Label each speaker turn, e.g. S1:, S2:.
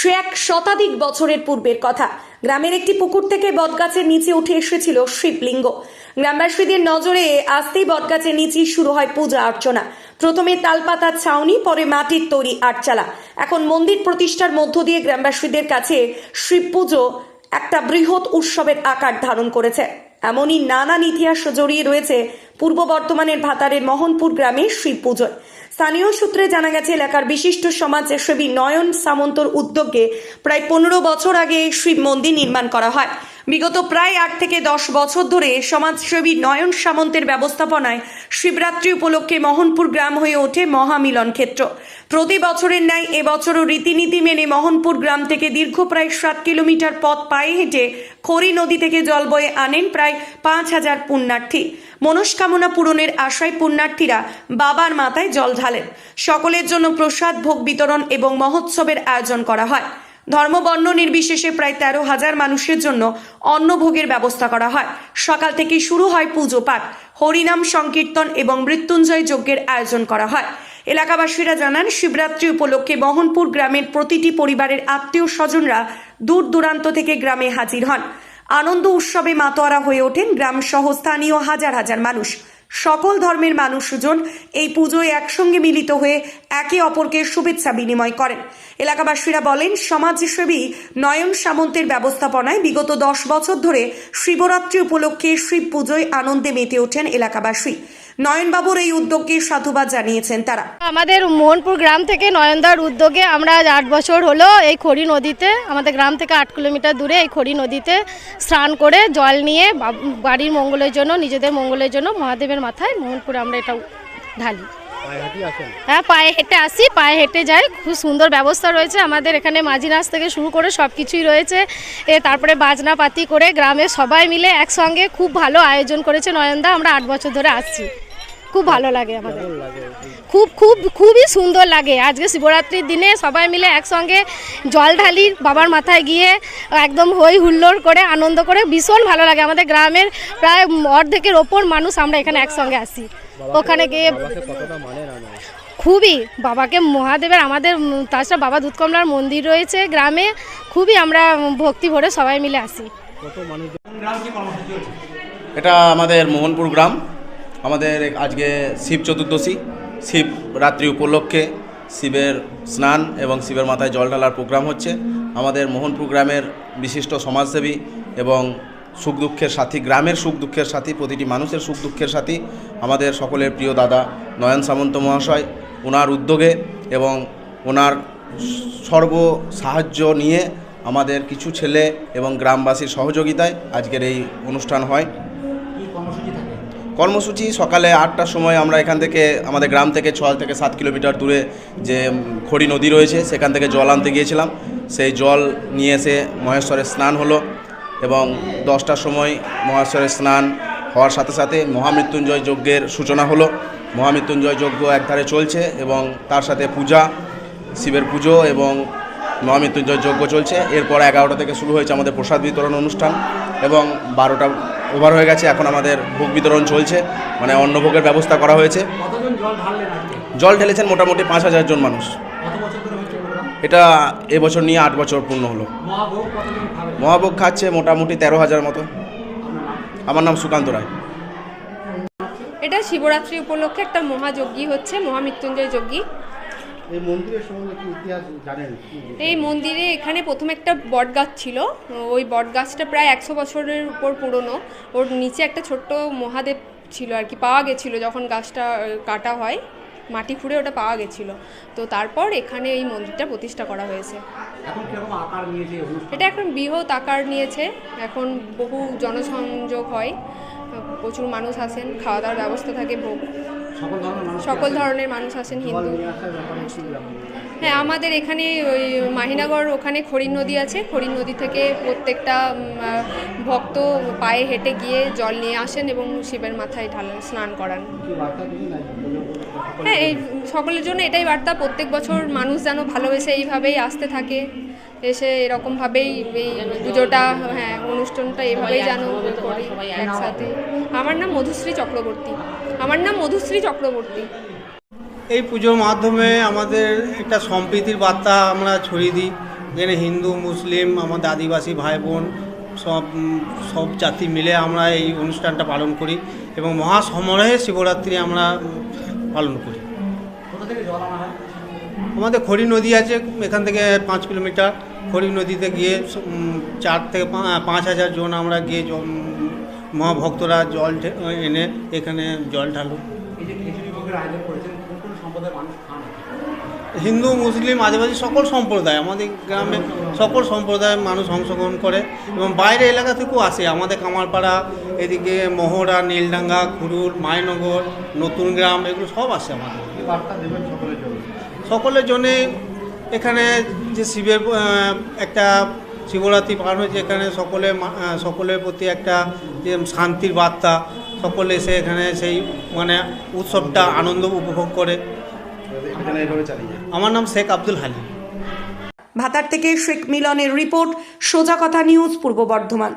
S1: সে এক শতাধিক বছরের পূর্বের কথা। গ্রামের একটি পুকুর থেকে বটগাছের নিচে উঠে এসেছিল শিবলিঙ্গ। গ্রামবাসীদের নজরে আসতেই বটগাছের নিচেই শুরু হয় পূজা অর্চনা। প্রথমে তালপাতার ছাউনি, পরে মাটির তৈরি আটচালা। এখন মন্দির প্রতিষ্ঠার মধ্য দিয়ে গ্রামবাসীদের কাছে শিব পুজো একটা বৃহৎ উৎসবের আকার ধারণ করেছে। এমনই নানান ইতিহাস জড়িয়ে রয়েছে পূর্ব বর্তমানের ভাতারের মোহনপুর গ্রামের শিব পুজোয়। স্থানীয় সূত্রে জানা গেছে, এলাকার বিশিষ্ট সমাজসেবী নয়ন সামন্তর উদ্যোগে প্রায় পনেরো বছর আগে এই শিব মন্দির নির্মাণ করা হয়। বিগত প্রায় আট থেকে দশ বছর ধরে সমাজসেবী নয়ন সামন্তের ব্যবস্থাপনায় শিবরাত্রি উপলক্ষে মোহনপুর গ্রাম হয়ে ওঠে মহামিলন ক্ষেত্র। প্রতি বছরের ন্যায় এবছরও রীতিনীতি মেনে মোহনপুর গ্রাম থেকে দীর্ঘ প্রায় সাত কিলোমিটার পথ পায়ে হেঁটে খড়ি নদী থেকে জল বয়ে আনেন প্রায় পাঁচ হাজার পুণ্যার্থী। মনস্কামনা পূরণের আশায় পুণ্যার্থীরা বাবার মাথায় জল ঢালেন। সকলের জন্য প্রসাদ, ভোগ বিতরণ এবং মহোৎসবের আয়োজন করা হয়। ধর্মবর্ণ নির্বিশেষে প্রায় তেরো হাজার মানুষের জন্য অন্নভোগের ব্যবস্থা করা হয়। সকাল থেকে শুরু হয় পুজো পাঠ। হরিনাম সংকীর্তন এবং মৃত্যুঞ্জয় যজ্ঞের আয়োজন করা হয়। এলাকাবাসীরা জানান, শিবরাত্রি উপলক্ষে মোহনপুর গ্রামের প্রতিটি পরিবারের আত্মীয় স্বজনরা দূর দূরান্ত থেকে গ্রামে হাজির হন। আনন্দ উৎসবে মাতোয়ারা হয়ে ওঠেন গ্রাম সহ স্থানীয় হাজার হাজার মানুষ। সকল ধর্মের মানুষজন এই পুজোয় একসঙ্গে মিলিত হয়ে একে অপরকে শুভেচ্ছা বিনিময় করেন। এলাকাবাসীরা বলেন, সমাজসেবী নয়ন সামন্তের ব্যবস্থাপনায় বিগত দশ বছর ধরে শিবরাত্রি উপলক্ষে শিব পুজোয় আনন্দে মেতে ওঠেন এলাকাবাসী। নয়নবাবুর এই উদ্যোগকে সাধুবাদ জানিয়েছেন তারা।
S2: আমাদের মোহনপুর গ্রাম থেকে নয়নদার উদ্যোগে আমরা আজ আট বছর হলো এই খড়ি নদীতে, আমাদের গ্রাম থেকে আট কিলোমিটার দূরে এই খড়ি নদীতে স্নান করে জল নিয়ে বাড়ির মঙ্গলের জন্য, নিজেদের মঙ্গলের জন্য মহাদেবের মাথায় মোহনপুরে আমরা এটা ঢালি। হ্যাঁ পায়ে হেঁটে আসি, পায়ে হেঁটে যাই, খুব সুন্দর ব্যবস্থা রয়েছে আমাদের এখানে মাঝি নাচ থেকে শুরু করে সব কিছুই রয়েছে। এ তারপরে বাজনা পাতি করে গ্রামের সবাই মিলে একসঙ্গে খুব ভালো আয়োজন করেছে নয়নদা, আমরা আট বছর ধরে আসছি। খুব ভালো লাগে আমাদের। খুব খুব খুবই সুন্দর লাগে। আজকে শিবরাত্রির দিনে সবাই মিলে একসঙ্গে জল ঢালি বাবার মাথায় গিয়ে একদম হই হুল্লোড় করে আনন্দ করে ভীষণ ভালো লাগে। আমাদের গ্রামের প্রায় অর্ধেকের ওপর মানুষ আমরা এখানে একসঙ্গে আসি ওখানে গিয়ে খুবই বাবাকে মহাদেবের আমাদের তাছাড়া বাবা দুধকমলার মন্দির রয়েছে গ্রামে। খুবই আমরা ভক্তি ভরে সবাই মিলে আসি
S3: এটা আমাদের মোহনপুর গ্রাম। আমাদের আজকে শিব চতুর্দশী, শিব রাত্রি উপলক্ষে শিবের স্নান এবং শিবের মাথায় জল ঢালার প্রোগ্রাম হচ্ছে। আমাদের মোহনপুর গ্রামের বিশিষ্ট সমাজসেবী এবং সুখ দুঃখের সাথী, গ্রামের সুখ দুঃখের সাথী, প্রতিটি মানুষের সুখ দুঃখের সাথী, আমাদের সকলের প্রিয় দাদা নয়ন সামন্ত মহাশয় ওনার উদ্যোগে এবং ওনার সর্ব সাহায্য নিয়ে আমাদের কিছু ছেলে এবং গ্রামবাসীর সহযোগিতায় আজকের এই অনুষ্ঠান হয়। কর্মসূচি, সকালে আটটার সময় আমরা এখান থেকে, আমাদের গ্রাম থেকে ছয় থেকে সাত কিলোমিটার দূরে যে খড়ি নদী রয়েছে, সেখান থেকে জল আনতে গিয়েছিলাম। সেই জল নিয়ে এসে মহেশ্বরের স্নান হলো এবং দশটার সময় মহেশ্বরের স্নান হওয়ার সাথে সাথে মহামৃত্যুঞ্জয় যজ্ঞের সূচনা হলো। মহামৃত্যুঞ্জয় যজ্ঞ একধারে চলছে এবং তার সাথে পূজা, শিবের পুজো এবং মহামৃত্যুঞ্জয় যজ্ঞ চলছে। এরপর এগারোটা থেকে শুরু হয়েছে আমাদের প্রসাদ বিতরণ অনুষ্ঠান এবং বারোটা ওভার হয়ে গেছে এখন আমাদের ভোগ বিতরণ চলছে। মানে অন্নভোগের ব্যবস্থা করা হয়েছে।
S4: জল
S3: ঢেলেছেন মোটামুটি পাঁচ হাজার জন মানুষ। এটা এবছর নিয়ে আট বছর পূর্ণ হলো।
S4: মহাভোগ
S3: খাচ্ছে মোটামুটি তেরো হাজার মতো। আমার নাম সুকান্ত রায়।
S5: এটা শিবরাত্রি উপলক্ষে একটা মহাযজ্ঞী হচ্ছে মহামৃত্যুঞ্জয় যজ্ঞী
S6: এই মন্দিরের সম্বন্ধে কি ইতিহাস জানেন?
S5: এই মন্দিরে এখানে প্রথম একটা বট গাছ ছিল। ওই বট গাছটা প্রায় একশো বছরের উপর পুরনো। ওর নিচে একটা ছোট্ট মহাদেব ছিল আর কি পাওয়া গেছিল যখন গাছটা কাটা হয়। মাটি খুঁড়ে ওটা পাওয়া গেছিল। তো তারপর এখানে এই মন্দিরটা প্রতিষ্ঠা করা হয়েছে। এটা এখন বৃহৎ আকার নিয়েছে। এখন বহু জনসংযোগ হয়। প্রচুর মানুষ আসেন খাওয়া দাওয়ার ব্যবস্থা থাকে ভোগ।
S4: সকল ধরনের মানুষ
S5: আসেন? হিন্দু। হ্যাঁ আমাদের এখানে ওই মাহিনাগড় ওখানে খড়ির নদী আছে। খড়ির নদী থেকে প্রত্যেকটা ভক্ত পায়ে হেঁটে গিয়ে জল নিয়ে আসেন এবং শিবের মাথায় ঢালেন স্নান করান? হ্যাঁ এই সকলের জন্য এটাই বার্তা। প্রত্যেক বছর মানুষ যেন ভালোবেসে এইভাবেই আসতে থাকে। এসে এরকমভাবেই এই পুজোটা হ্যাঁ অনুষ্ঠানটা এইভাবেই যেন করি একসাথে। আমার নাম মধুশ্রী চক্রবর্তী। আমার নাম মধুশ্রী চক্রবর্তী।
S7: এই পুজোর মাধ্যমে আমাদের একটা সম্প্রীতির বার্তা আমরা ছড়িয়ে দিই। এখানে হিন্দু মুসলিম আমাদের আদিবাসী ভাই বোন সব সব জাতি মিলে আমরা এই অনুষ্ঠানটা পালন করি এবং মহাসমারোহে শিবরাত্রি আমরা পালন করি।
S4: কোথা থেকে জল আনা হয়?
S7: আমাদের খড়ি নদী আছে এখান থেকে পাঁচ কিলোমিটার। খড়ি নদীতে গিয়ে চার থেকে পাঁচ হাজার জন আমরা গিয়ে মহাভক্তরা জল এনে এখানে জল ঢালু। হিন্দু মুসলিম আদিবাসী সকল সম্প্রদায় আমাদের গ্রামে সকল সম্প্রদায়ের মানুষ অংশগ্রহণ করে এবং বাইরে এলাকা থেকেও আসে। আমাদের কামারপাড়া এদিকে মহড়া নীলডাঙ্গা খুরুল মায়নগর নতুন গ্রাম এগুলো সব আসে আমাদের।
S6: সকলের জন্যে
S7: এখানে যে শিবের একটা শিবরাত্রি পালন হয়েছে, এখানে সকলে সকলের প্রতি একটা যে শান্তির বার্তা, সকলে এসে এখানে সেই মানে উৎসবটা আনন্দ উপভোগ করে। আমার নাম শেখ আব্দুল হালিম।
S1: ভাতার থেকে শেখ মিলনের রিপোর্ট, সোজা কথা নিউজ, পূর্ব বর্ধমান।